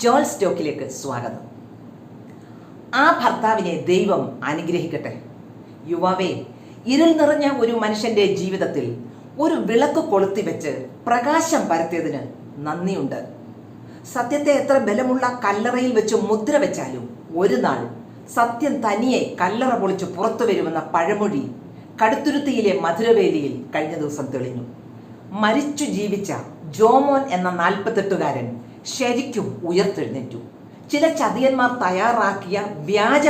ജോൾ സ്റ്റോക്കിലേക്ക് സ്വാഗതം. ആ ഭർത്താവിനെ ദൈവം അനുഗ്രഹിക്കട്ടെ. യുവാവേ ഇരുൾ നിറഞ്ഞ ഒരു മനുഷ്യന്റെ ജീവിതത്തിൽ ഒരു വിളക്ക് കൊളുത്തി വെച്ച് പ്രകാശം പരത്തിയതിന് നന്ദിയുണ്ട്. സത്യത്തെ എത്ര ബലമുള്ള കല്ലറയിൽ വെച്ച് മുദ്ര വെച്ചാലും ഒരു നാൾ സത്യം തനിയെ കല്ലറ പൊളിച്ച് പുറത്തു വരുമെന്ന പഴമൊഴി കടുത്തുരുത്തിയിലെ മധുരവേലിയിൽ കഴിഞ്ഞ ദിവസം തെളിഞ്ഞു. മരിച്ചു ജീവിച്ച ജോമോൻ എന്ന നാൽപ്പത്തെട്ടുകാരൻ ശരിക്കും ഉയർത്തെഴുന്നേറ്റു. ചില ചതിയന്മാർ തയ്യാറാക്കിയ വ്യാജ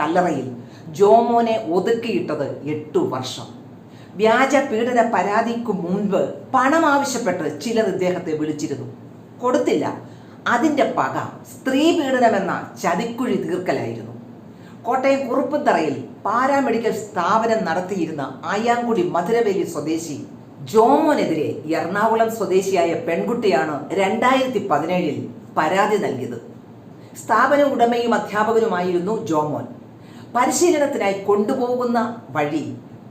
കല്ലറയിൽ ജോമോനെ ഒതുക്കിയിട്ടത് എട്ടു വർഷം. വ്യാജ പീഡന പരാതിക്കു മുൻപ് പണം ആവശ്യപ്പെട്ട് ചിലർ ഇദ്ദേഹത്തെ വിളിച്ചിരുന്നു. കൊടുത്തില്ല. അതിന്റെ പക സ്ത്രീ പീഡനമെന്ന ചതിക്കുഴി തീർക്കലായിരുന്നു. കോട്ടയം കുറുപ്പുത്തറയിൽ പാരാമെഡിക്കൽ സ്ഥാപനം നടത്തിയിരുന്ന ആയാങ്കുടി മധുരവേലി സ്വദേശി ജോമോനെതിരെ എറണാകുളം സ്വദേശിയായ പെൺകുട്ടിയാണ് രണ്ടായിരത്തി പതിനേഴിൽ പരാതി നൽകിയത്. സ്ഥാപന ഉടമയും അധ്യാപകനുമായിരുന്നു ജോമോൻ. പരിശീലനത്തിനായി കൊണ്ടുപോകുന്ന വഴി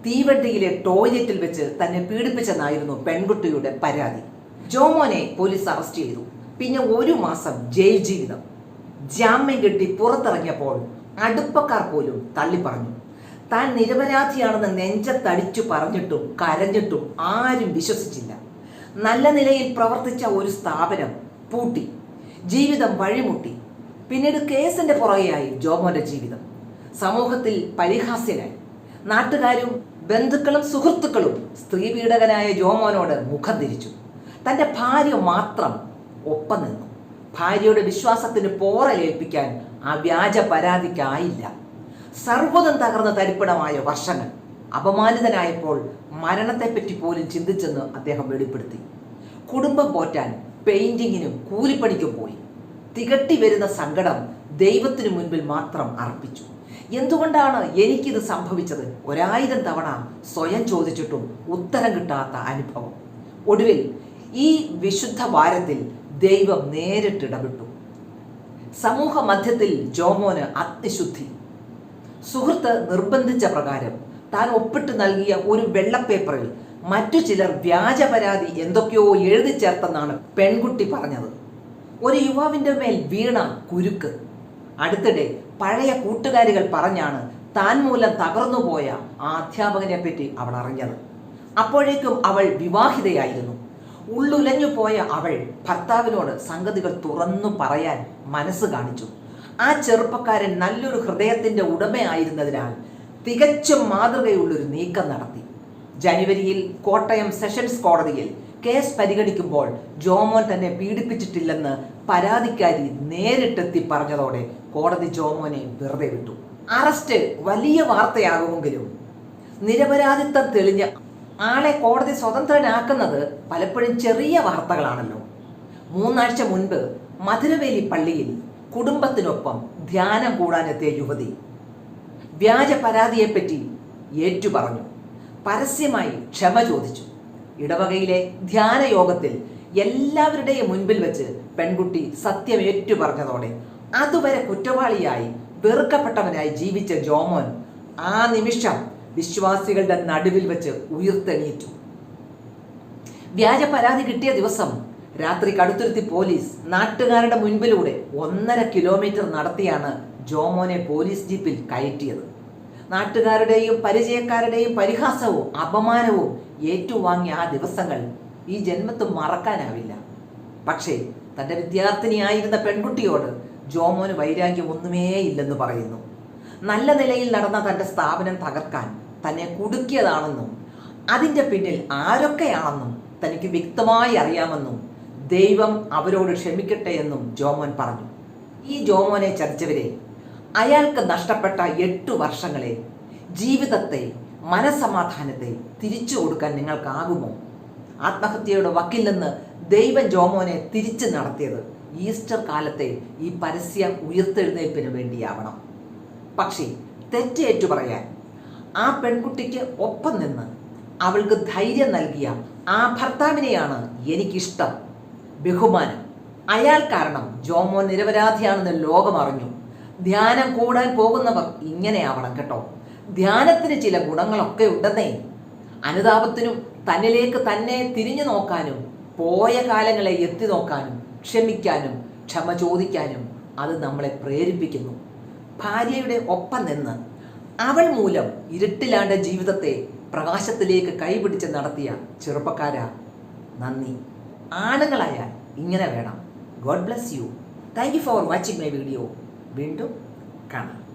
തീവണ്ടിയിലെ ടോയ്ലറ്റിൽ വെച്ച് തന്നെ പീഡിപ്പിച്ചെന്നായിരുന്നു പെൺകുട്ടിയുടെ പരാതി. ജോമോനെ പോലീസ് അറസ്റ്റ് ചെയ്തു. പിന്നെ ഒരു മാസം ജയിൽ ജീവിതം. ജാമ്യം കെട്ടി പുറത്തിറങ്ങിയപ്പോൾ അടുപ്പക്കാർ പോലും തള്ളിപ്പറഞ്ഞു. താൻ നിരപരാധിയാണെന്ന് നെഞ്ചത്തടിച്ചു പറഞ്ഞിട്ടും കരഞ്ഞിട്ടും ആരും വിശ്വസിച്ചില്ല. നല്ല നിലയിൽ പ്രവർത്തിച്ച ഒരു സ്ഥാപനം പൂട്ടി. ജീവിതം വഴിമുട്ടി. പിന്നീട് കേസിന്റെ പുറകെയായി ജോമോന്റെ ജീവിതം. സമൂഹത്തിൽ പരിഹാസ്യനായി. നാട്ടുകാരും ബന്ധുക്കളും സുഹൃത്തുക്കളും സ്ത്രീ പീഡകനായ ജോമോനോട് മുഖം തിരിച്ചു. തന്റെ ഭാര്യ മാത്രം ഒപ്പം നിന്നു. ഭാര്യയുടെ വിശ്വാസത്തിന് പോറലേൽപ്പിക്കാൻ ആ വ്യാജ പരാതിക്കായില്ല. സർവതം തകർന്ന് തരിപ്പണമായ വർഷങ്ങൾ അപമാനിതനായപ്പോൾ മരണത്തെപ്പറ്റി പോലും ചിന്തിച്ചെന്ന് അദ്ദേഹം വെളിപ്പെടുത്തി. കുടുംബം പോറ്റാൻ പെയിന്റിങ്ങിനും കൂലിപ്പണിക്കും പോയി. തികട്ടി വരുന്ന സങ്കടം ദൈവത്തിനു മുൻപിൽ മാത്രം അർപ്പിച്ചു. എന്തുകൊണ്ടാണ് എനിക്കിത് സംഭവിച്ചത്? ഒരായിരം തവണ സ്വയം ചോദിച്ചിട്ടും ഉത്തരം കിട്ടാത്ത അനുഭവം. ഒടുവിൽ ഈ വിശുദ്ധ വാരത്തിൽ ദൈവം നേരിട്ടിടപെട്ടു സമൂഹ മധ്യത്തിൽ ജോമോന് അഗ്നിശുദ്ധി സുഹൃത്ത് നിർബന്ധിച്ച പ്രകാരം താൻ ഒപ്പിട്ട് നൽകിയ ഒരു വെള്ളപ്പേപ്പറിൽ മറ്റു ചിലർ വ്യാജ പരാതി എന്തൊക്കെയോ എഴുതി ചേർത്തെന്നാണ് പെൺകുട്ടി പറഞ്ഞത്. ഒരു യുവാവിന്റെ മേൽ വീണ കുരുക്ക്. അടുത്തിടെ പഴയ കൂട്ടുകാരികൾ പറഞ്ഞാണ് താൻ മൂലം തകർന്നുപോയ ആ അധ്യാപകനെ പറ്റി അവൾ അറിഞ്ഞത്. അപ്പോഴേക്കും അവൾ വിവാഹിതയായിരുന്നു. ഉള്ളുലഞ്ഞു പോയ അവൾ ഭർത്താവിനോട് സംഗതികൾ തുറന്നു പറയാൻ മനസ്സ് കാണിച്ചു. ആ ചെറുപ്പക്കാരൻ നല്ലൊരു ഹൃദയത്തിന്റെ ഉടമയായിരുന്നതിനാൽ തികച്ചും മാതൃകയുള്ളൊരു നീക്കം നടത്തി. ജനുവരിയിൽ കോട്ടയം സെഷൻസ് കോടതിയിൽ കേസ് പരിഗണിക്കുമ്പോൾ ജോമോൻ തന്നെ പീഡിപ്പിച്ചിട്ടില്ലെന്ന് പരാതിക്കാരി നേരിട്ടെത്തി പറഞ്ഞതോടെ കോടതി ജോമോനെ വെറുതെ വിട്ടു. അറസ്റ്റ് വലിയ വാർത്തയാകുമെങ്കിലും നിരപരാധിത്വം തെളിഞ്ഞ ആളെ കോടതി സ്വതന്ത്രനാക്കുന്നത് പലപ്പോഴും ചെറിയ വാർത്തകളാണല്ലോ. മൂന്നാഴ്ച മുൻപ് മധുരവേലി പള്ളിയിൽ കുടുംബത്തിനൊപ്പം ധ്യാനം കൂടാനെത്തിയ യുവതി വ്യാജ പരാതിയെപ്പറ്റി ഏറ്റുപറഞ്ഞു. പരസ്യമായി ക്ഷമ ചോദിച്ചു. ഇടവകയിലെ ധ്യാന യോഗത്തിൽ എല്ലാവരുടെയും മുൻപിൽ വെച്ച് പെൺകുട്ടി സത്യം ഏറ്റുപറഞ്ഞതോടെ അതുവരെ കുറ്റവാളിയായി വെറുക്കപ്പെട്ടവനായി ജീവിച്ച ജോമോൻ ആ നിമിഷം വിശ്വാസികളുടെ നടുവിൽ വെച്ച് ഉയർത്തെണീറ്റു. വ്യാജ പരാതി കിട്ടിയ ദിവസം രാത്രി കടുത്തുരുത്തി പോലീസ് നാട്ടുകാരുടെ മുൻപിലൂടെ ഒന്നര കിലോമീറ്റർ നടത്തിയാണ് ജോമോനെ പോലീസ് ജീപ്പിൽ കയറ്റിയത്. നാട്ടുകാരുടെയും പരിചയക്കാരുടെയും പരിഹാസവും അപമാനവും ഏറ്റുവാങ്ങിയ ആ ദിവസങ്ങൾ ഈ ജന്മത്ത് മറക്കാനാവില്ല. പക്ഷേ തന്റെ വിദ്യാർത്ഥിനിയായിരുന്ന പെൺകുട്ടിയോട് ജോമോന് വൈരാഗ്യം ഒന്നുമേ ഇല്ലെന്ന് പറയുന്നു. നല്ല നിലയിൽ നടന്ന തന്റെ സ്ഥാപനം തകർക്കാൻ തന്നെ കുടുക്കിയതാണെന്നും അതിന്റെ പിന്നിൽ ആരൊക്കെയാണെന്നും തനിക്ക് വ്യക്തമായി അറിയാമെന്നും ദൈവം അവരോട് ക്ഷമിക്കട്ടെ എന്നും ജോമോൻ പറഞ്ഞു. ഈ ജോമോനെ ചതിച്ചവരെ അയാൾക്ക് നഷ്ടപ്പെട്ട എട്ടു വർഷങ്ങളെ ജീവിതത്തെ മനസമാധാനത്തെ തിരിച്ചു കൊടുക്കാൻ നിങ്ങൾക്കാകുമോ? ആത്മഹത്യയുടെ വക്കിൽ നിന്ന് ദൈവം ജോമോനെ തിരിച്ചു നടത്തിയത് ഈസ്റ്റർ കാലത്തെ ഈ പരസ്യ ഉയർത്തെഴുന്നേൽപ്പിന് വേണ്ടിയാവണം. പക്ഷേ തെറ്റേറ്റു പറയാൻ ആ പെൺകുട്ടിക്ക് ഒപ്പം നിന്ന് അവൾക്ക് ധൈര്യം നൽകിയ ആ ഭർത്താവിനെയാണ് എനിക്കിഷ്ടം. ബഹുമാനം. അയാൾ കാരണം ജോമോ നിരപരാധിയാണെന്ന് ലോകം അറിഞ്ഞു. ധ്യാനം കൂടാൻ പോകുന്നവർ ഇങ്ങനെയാവണം കേട്ടോ. ധ്യാനത്തിന് ചില ഗുണങ്ങളൊക്കെ ഉണ്ടെന്നേ. അനുതാപത്തിനും തന്നിലേക്ക് തന്നെ തിരിഞ്ഞു നോക്കാനും പോയ കാലങ്ങളെ എത്തി നോക്കാനും ക്ഷമിക്കാനും ക്ഷമ ചോദിക്കാനും അത് നമ്മളെ പ്രേരിപ്പിക്കുന്നു. ഭാര്യയുടെ ഒപ്പം നിന്ന് അവൾ മൂലം ഇരുട്ടിലാണ്ട ജീവിതത്തെ പ്രകാശത്തിലേക്ക് കൈപിടിച്ച് നടത്തിയ ചെറുപ്പക്കാരാ നന്ദി. ആണുങ്ങളായാൽ ഇങ്ങനെ വേണം. God bless you thank you for watching my video വീണ്ടും കാണാം.